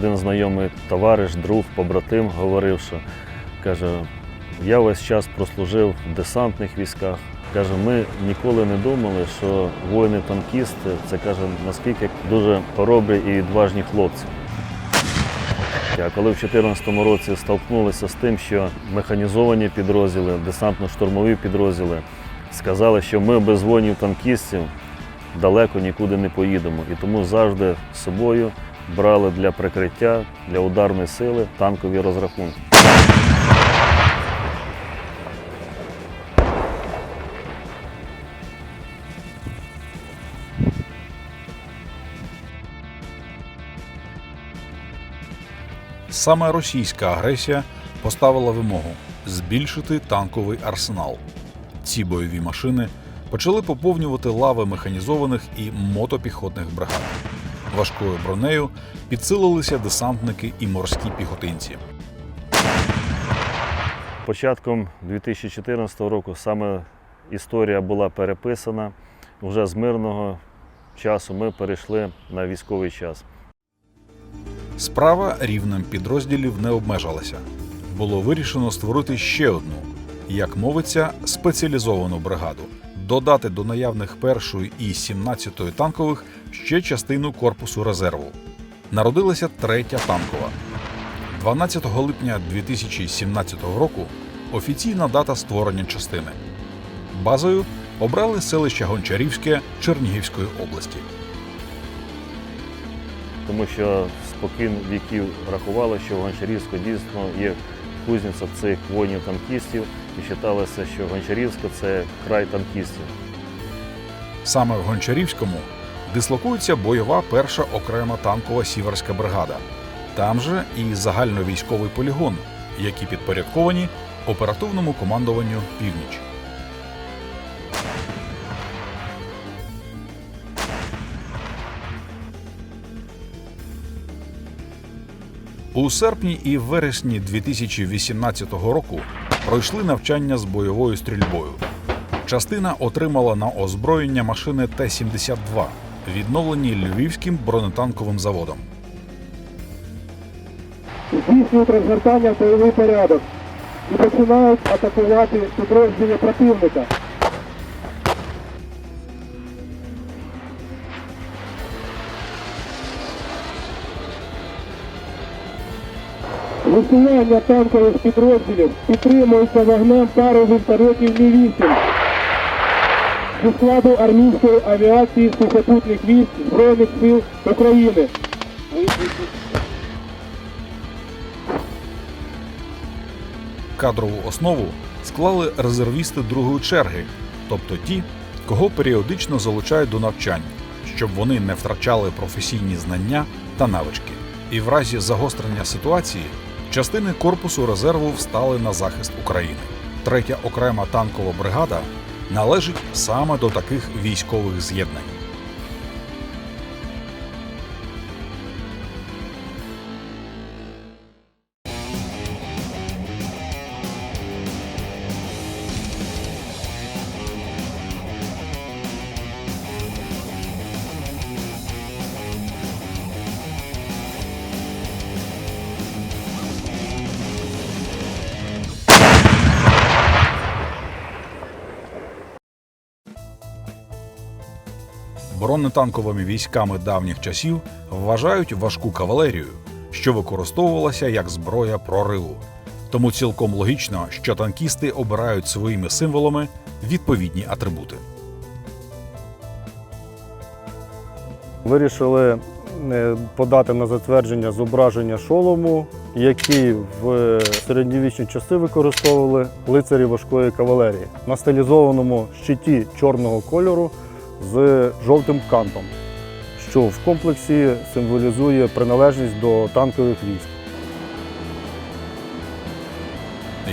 один знайомий товариш, друг, побратим говорив, що каже, я весь час прослужив в десантних військах. Каже, ми ніколи не думали, що воїни-танкісти це каже, наскільки дуже хоробрі і відважні хлопці. А коли в 2014 році столкнулися з тим, що механізовані підрозділи, десантно-штурмові підрозділи сказали, що ми без воїнів-танкістів далеко нікуди не поїдемо. І тому завжди з собою брали для прикриття, для ударної сили танкові розрахунки. Саме російська агресія поставила вимогу збільшити танковий арсенал. Ці бойові машини почали поповнювати лави механізованих і мотопіхотних бригад. Важкою бронею підсилилися десантники і морські піхотинці. Початком 2014 року саме історія була переписана. Вже з мирного часу ми перейшли на військовий час. Справа рівнем підрозділів не обмежилася. Було вирішено створити ще одну, як мовиться, спеціалізовану бригаду, додати до наявних першої і 17-ї танкових ще частину корпусу резерву. Народилася третя танкова. 12 липня 2017 року офіційна дата створення частини. Базою обрали селище Гончарівське Чернігівської області. тому що спокійно віків рахували, що в дійсно є кузниця цих воїнів-танкістів, і вважалося, що Гончарівська це край танкістів. Саме в Гончарівському дислокується бойова перша окрема танкова сіверська бригада. Там же і загальновійськовий полігон, які підпорядковані оперативному командуванню Північ. У серпні і вересні 2018 року пройшли навчання з бойовою стрільбою. Частина отримала на озброєння машини Т-72, відновлені Львівським бронетанковим заводом. здійснюють розгортання в бойовий порядок і починають атакувати підрозділи противника. Висування танкових підрозділів підтримується вогнем пари вертольотів Мі-8 зі складу армійської авіації сухопутних військ Збройних сил України. Кадрову основу склали резервісти другої черги, тобто ті, кого періодично залучають до навчань, щоб вони не втрачали професійні знання та навички. І в разі загострення ситуації частини корпусу резерву встали на захист України. Третя окрема танкова бригада належить саме до таких військових з'єднань. Бронетанковими військами давніх часів вважають важку кавалерію, що використовувалася як зброя прориву. Тому цілком логічно, що танкісти обирають своїми символами відповідні атрибути. Вирішили е, подати на затвердження зображення шолому, який в середньовічні часи використовували лицарі важкої кавалерії на стилізованому щиті чорного кольору з жовтим кантом, що в комплексі символізує приналежність до танкових військ.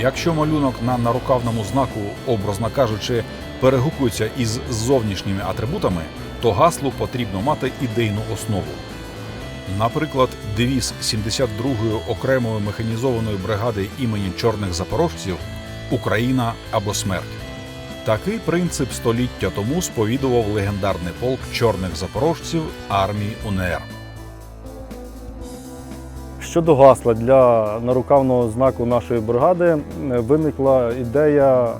Якщо малюнок на нарукавному знаку, образно кажучи, перегукується із зовнішніми атрибутами, то гаслу потрібно мати ідейну основу. Наприклад, девіз 72-ї окремої механізованої бригади імені чорних запорожців Україна або смерть. Такий принцип століття тому сповідував легендарний полк чорних запорожців армії УНР. Щодо гасла для нарукавного знаку нашої бригади е, виникла ідея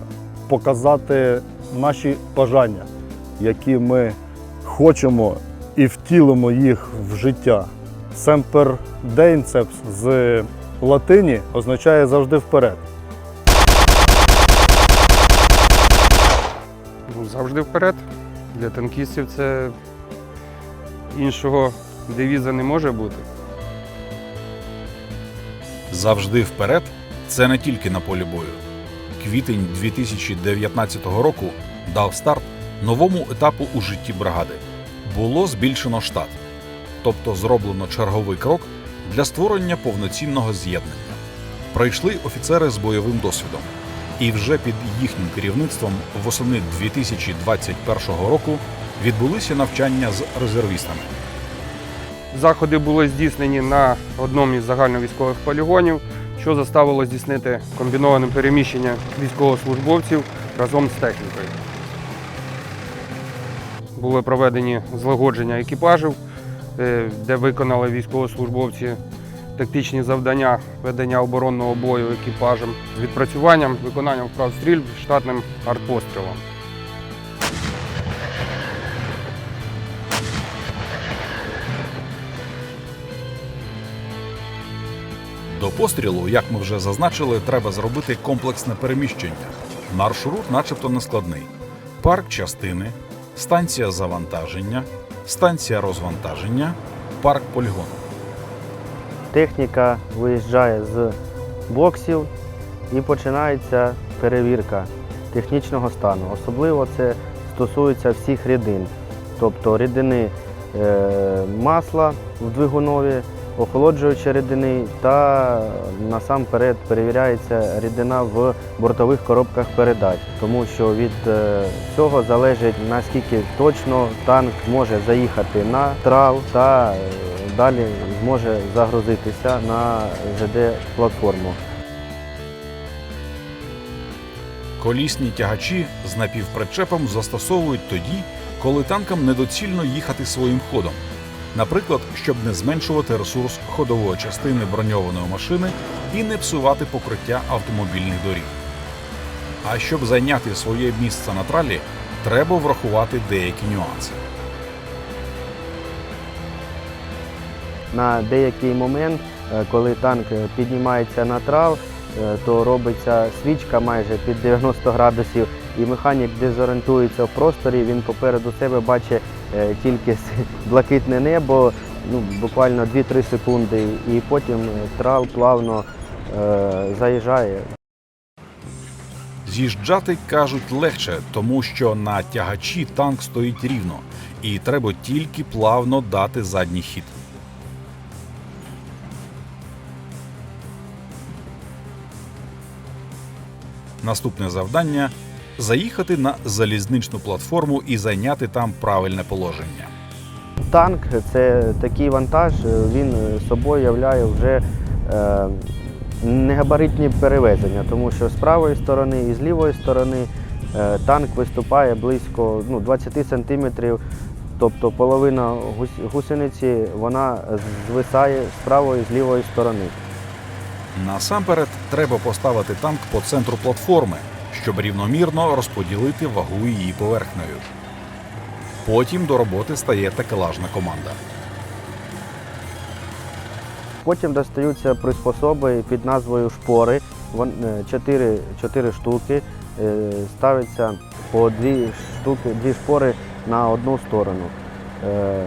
показати наші бажання, які ми хочемо і втілимо їх в життя. Семпер Дейнцепс з латині означає завжди вперед. Завжди вперед. Для танкістів це іншого девіза не може бути. Завжди вперед це не тільки на полі бою. Квітень 2019 року дав старт новому етапу у житті бригади. Було збільшено штат, тобто зроблено черговий крок для створення повноцінного з'єднання. Прийшли офіцери з бойовим досвідом, і вже під їхнім керівництвом восени 2021 року відбулися навчання з резервістами. Заходи були здійснені на одному із загальновійськових полігонів, що заставило здійснити комбіноване переміщення військовослужбовців разом з технікою. Були проведені злагодження екіпажів, е, де виконали військовослужбовці тактичні завдання ведення оборонного бою екіпажем з відпрацюванням, виконанням вправ стрільб штатним артпострілом. До пострілу, як ми вже зазначили, треба зробити комплексне переміщення. Маршрут, начебто, нескладний: парк частини, станція завантаження, станція розвантаження, парк полігону. Техніка виїжджає з боксів і починається перевірка технічного стану. Особливо це стосується всіх рідин, тобто рідини е, масла в двигунові, охолоджуючі рідини та насамперед перевіряється рідина в бортових коробках передач, тому що від е, цього залежить наскільки точно танк може заїхати на трав та е, далі зможе загрузитися на ЖД-платформу. Колісні тягачі з напівпричепом застосовують тоді, коли танкам недоцільно їхати своїм ходом. Наприклад, щоб не зменшувати ресурс ходової частини броньованої машини і не псувати покриття автомобільних доріг. А щоб зайняти своє місце на тралі, треба врахувати деякі нюанси. На деякий момент, е, коли танк е, піднімається на трав, е, то робиться свічка майже під 90 градусів, і механік дезорієнтується в просторі. Він попереду себе бачить тільки блакитне небо, ну, буквально 2-3 секунди, і потім трав плавно е, заїжджає. З'їжджати кажуть легше, тому що на тягачі танк стоїть рівно, і треба тільки плавно дати задній хід. Наступне завдання заїхати на залізничну платформу і зайняти там правильне положення. Танк це такий вантаж, він собою являє вже е, негабаритні перевезення, тому що з правої сторони і з лівої сторони е, танк виступає близько ну, 20 сантиметрів, тобто половина гусениці вона звисає з правої і з лівої сторони. Насамперед треба поставити танк по центру платформи, щоб рівномірно розподілити вагу її поверхнею. Потім до роботи стає такелажна команда. Потім достаються приспособи під назвою шпори. Е, Чотири, чотири штуки. Е, Ставиться по дві штуки, дві шпори на одну сторону. Е,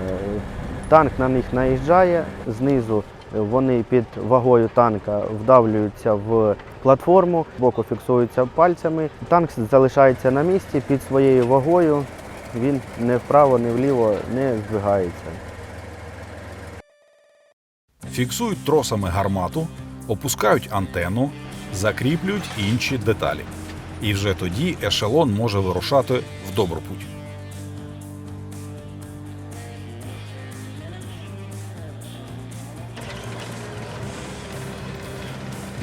Танк на них наїжджає, знизу вони під вагою танка вдавлюються в платформу, боку фіксуються пальцями. Танк залишається на місці під своєю вагою. Він не вправо, не вліво не здвигається. Фіксують тросами гармату, опускають антенну, закріплюють інші деталі. І вже тоді ешелон може вирушати в добру путь.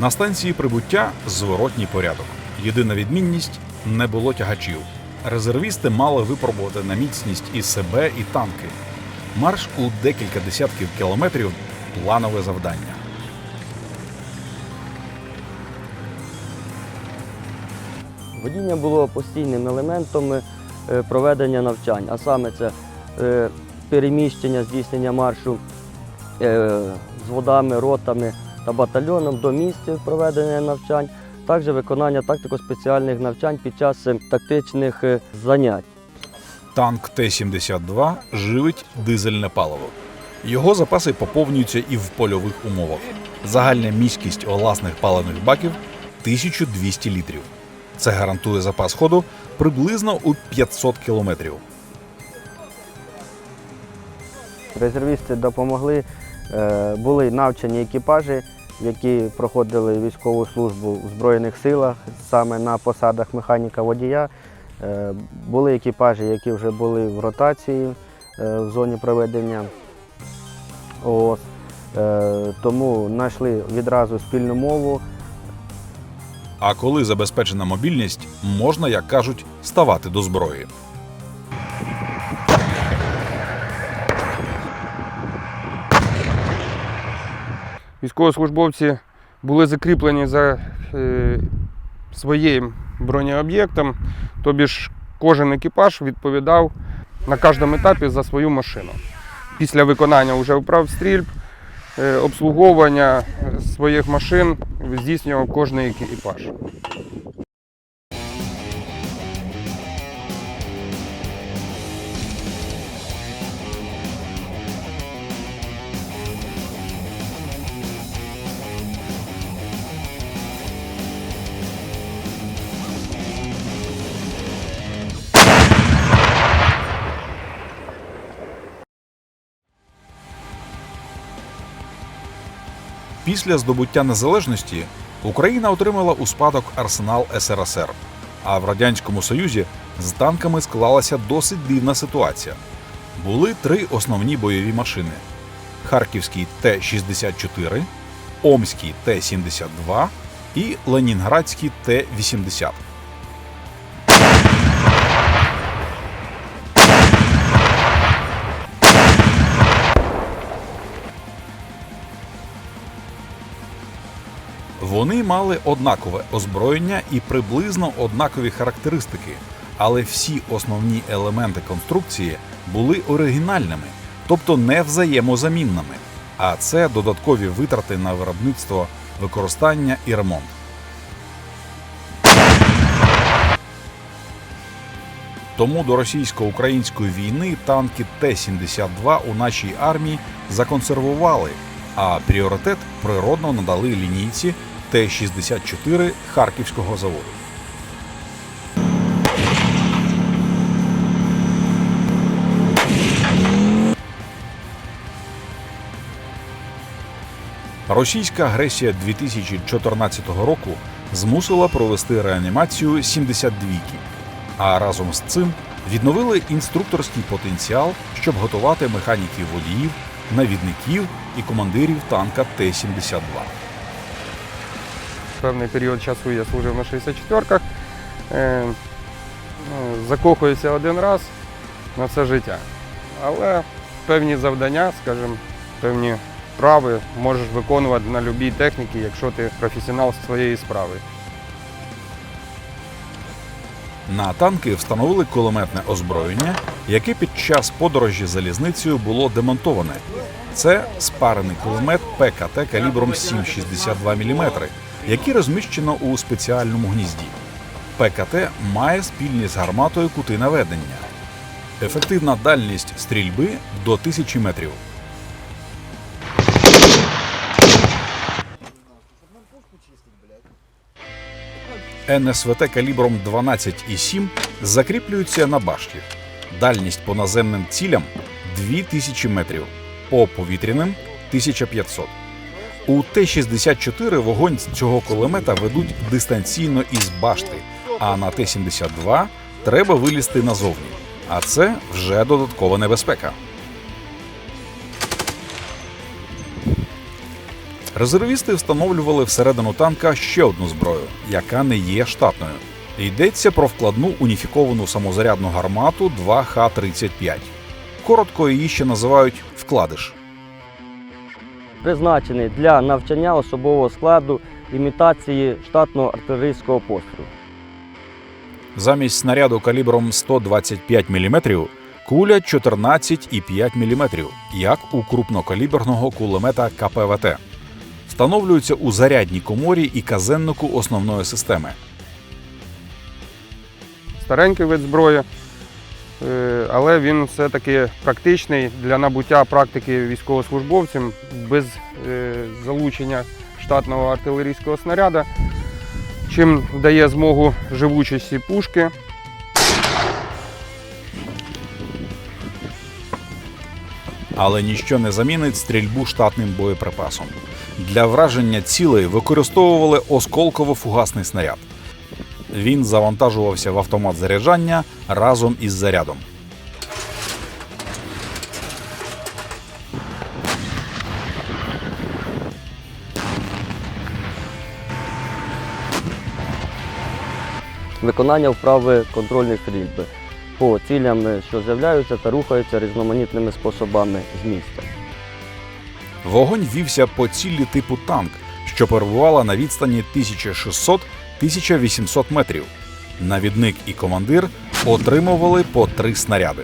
На станції прибуття зворотній порядок. Єдина відмінність не було тягачів. Резервісти мали випробувати на міцність і себе, і танки. Марш у декілька десятків кілометрів планове завдання. Водіння було постійним елементом е, проведення навчань, а саме це е, переміщення, здійснення маршу е, з водами, ротами та батальйоном до місця проведення навчань, також виконання тактико-спеціальних навчань під час е, тактичних е, занять. Танк Т-72 живить дизельне паливо. Його запаси поповнюються і в польових умовах. Загальна міськість власних паливних баків 1200 літрів. Це гарантує запас ходу приблизно у 500 кілометрів. Резервісти допомогли, е, були навчені екіпажі, які проходили військову службу в Збройних силах, саме на посадах механіка водія. Е, Були екіпажі, які вже були в ротації е, в зоні проведення. Ось. Е, Тому знайшли відразу спільну мову. А коли забезпечена мобільність, можна, як кажуть, ставати до зброї. Військовослужбовці були закріплені за е, своїм бронеоб'єктом, тобі ж кожен екіпаж відповідав на кожному етапі за свою машину. Після виконання вже вправ стрільб, е, обслуговування своїх машин здійснював кожен екіпаж. Після здобуття незалежності Україна отримала у спадок арсенал СРСР. А в Радянському Союзі з танками склалася досить дивна ситуація. Були три основні бойові машини: Харківський Т-64, Омський Т-72 і Ленінградський Т-80. Вони мали однакове озброєння і приблизно однакові характеристики, але всі основні елементи конструкції були оригінальними, тобто не взаємозамінними. А це додаткові витрати на виробництво, використання і ремонт. Тому до російсько-української війни танки Т-72 у нашій армії законсервували, а пріоритет природно надали лінійці Т-64 Харківського заводу. Російська агресія 2014 року змусила провести реанімацію 72-ки, а разом з цим відновили інструкторський потенціал, щоб готувати механіків водіїв, навідників і командирів танка Т-72. Певний період часу я служив на 64-ках. Е, ну, закохуюся один раз на все життя. Але певні завдання, скажімо, певні вправи можеш виконувати на будь-якій техніці, якщо ти професіонал своєї справи. На танки встановили кулеметне озброєння, яке під час подорожі залізницею було демонтоване. Це спарений кулемет ПКТ калібром 7,62 мм, який розміщено у спеціальному гнізді. ПКТ має спільні з гарматою кути наведення. Ефективна дальність стрільби до 1000 метрів. НСВТ калібром 12,7 закріплюються на башті. Дальність по наземним цілям 2000 метрів, по повітряним 1500. У Т-64 вогонь з цього кулемета ведуть дистанційно із башти, а на Т-72 треба вилізти назовні. А це вже додаткова небезпека. Резервісти встановлювали всередину танка ще одну зброю, яка не є штатною. Йдеться про вкладну уніфіковану самозарядну гармату 2Х-35. Коротко її ще називають вкладиш. Призначений для навчання особового складу імітації штатного артилерійського пострілу. Замість снаряду калібром 125 мм куля 14,5 мм, як у крупнокаліберного кулемета КПВТ. Встановлюється у зарядній коморі і казеннику основної системи. Старенький вид зброї, але він все-таки практичний для набуття практики військовослужбовцям без е, залучення штатного артилерійського снаряда, чим дає змогу живучості пушки. але ніщо не замінить стрільбу штатним боєприпасом. Для враження цілей використовували осколково-фугасний снаряд. Він завантажувався в автомат заряджання разом із зарядом. Виконання вправи контрольної стрільби по цілям, що з'являються та рухаються різноманітними способами з місця. Вогонь вівся по цілі типу танк, що перебувала на відстані 1600-1800 метрів. Навідник і командир отримували по три снаряди.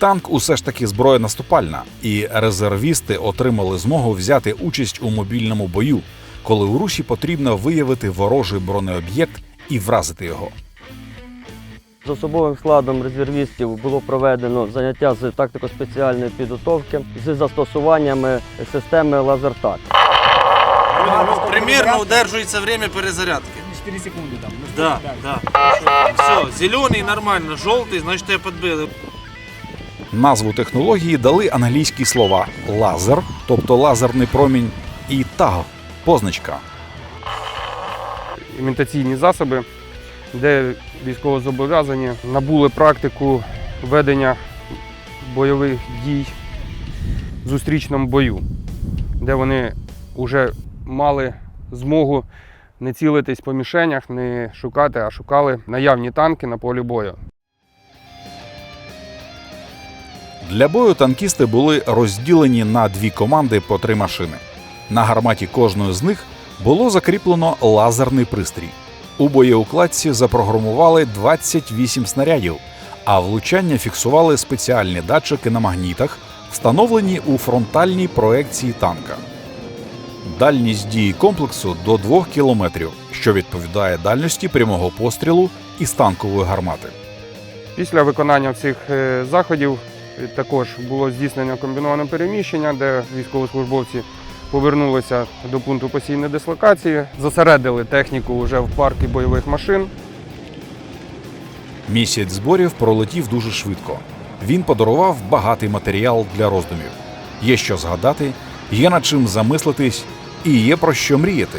Танк усе ж таки зброя наступальна, і резервісти отримали змогу взяти участь у мобільному бою, коли у русі потрібно виявити ворожий бронеоб'єкт і вразити його. З особовим складом резервістів було проведено заняття з тактико-спеціальної підготовки з застосуваннями системи лазертак. Ну, примерно удерживается время перезарядки. 4 секунды там. Ну, Да, сколько, да. Все, зеленый нормально, желтый, значит я подбил. Назву технології дали англійські слова лазер, тобто лазерний промінь, і таг позначка. імітаційні засоби, де військовозобов'язані набули практику ведення бойових дій в зустрічному бою, де вони вже мали змогу не цілитись по мішенях, не шукати, а шукали наявні танки на полі бою. Для бою танкісти були розділені на дві команди по три машини. На гарматі кожної з них було закріплено лазерний пристрій. У боєукладці запрограмували 28 снарядів, а влучання фіксували спеціальні датчики на магнітах, встановлені у фронтальній проекції танка. Дальність дії комплексу до 2 кілометрів, що відповідає дальності прямого пострілу із танкової гармати. Після виконання цих е, заходів е, також було здійснено комбіноване переміщення, де військовослужбовці повернулися до пункту постійної дислокації, зосередили техніку вже в парку бойових машин. Місяць зборів пролетів дуже швидко. Він подарував багатий матеріал для роздумів. Є що згадати, є над чим замислитись і є про що мріяти.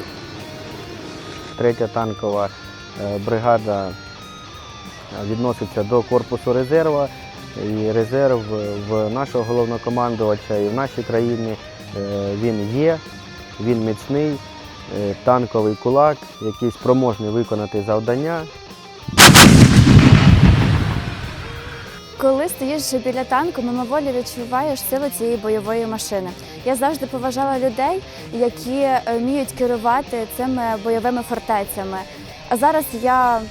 Третя танкова е, бригада е, відноситься до корпусу резерва. І резерв в нашого головнокомандувача і в нашій країні е, він є, він міцний, е, танковий кулак, який спроможний виконати завдання. Коли стоїш біля танку, мимоволі відчуваєш силу цієї бойової машини. Я завжди поважала людей, які е, вміють керувати цими бойовими фортецями. А зараз я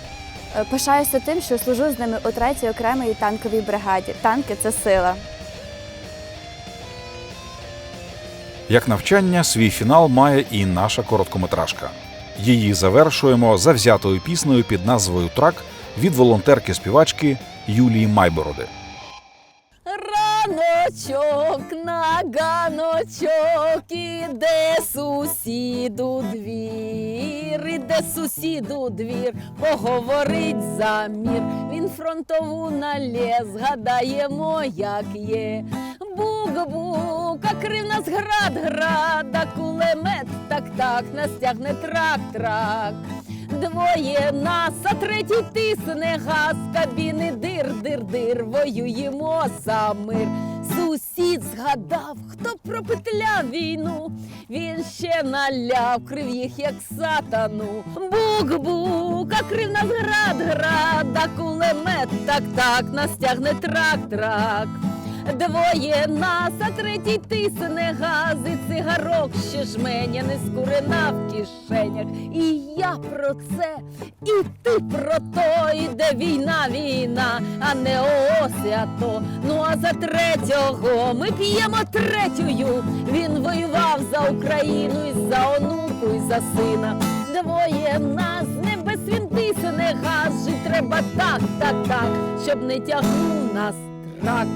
е, пишаюся тим, що служу з ними у третій окремій танковій бригаді. Танки це сила. Як навчання, свій фінал має і наша короткометражка. Її завершуємо завзятою піснею під назвою Трак від волонтерки-співачки Юлії Майбороди. Раночок на ганочок іде сусіду двір, іде сусіду двір, поговорить за мір. Він фронтову налє, згадаємо, як є. Бук-бук, крив нас град, град, а кулемет, так-так, нас тягне трак-трак. Двоє нас, а третій тисне газ, кабіни дир, дир, дир, воюємо за мир. Сусід згадав, хто пропетляв війну, він ще наляв, крив їх, як сатану. Бук-бук, а крив нас град, град, а кулемет, так, так, нас тягне трак-трак. Двоє нас, а третій тисне газ і цигарок ще жменя не скурена в кишенях. І я про це, і ти про то, іде війна, війна, а не ось а. Ну а за третього ми п'ємо третю. Він воював за Україну і за онуку, і за сина. Двоє нас, небес він тисне газ, жить треба так, так, так, щоб не тягнув нас трак.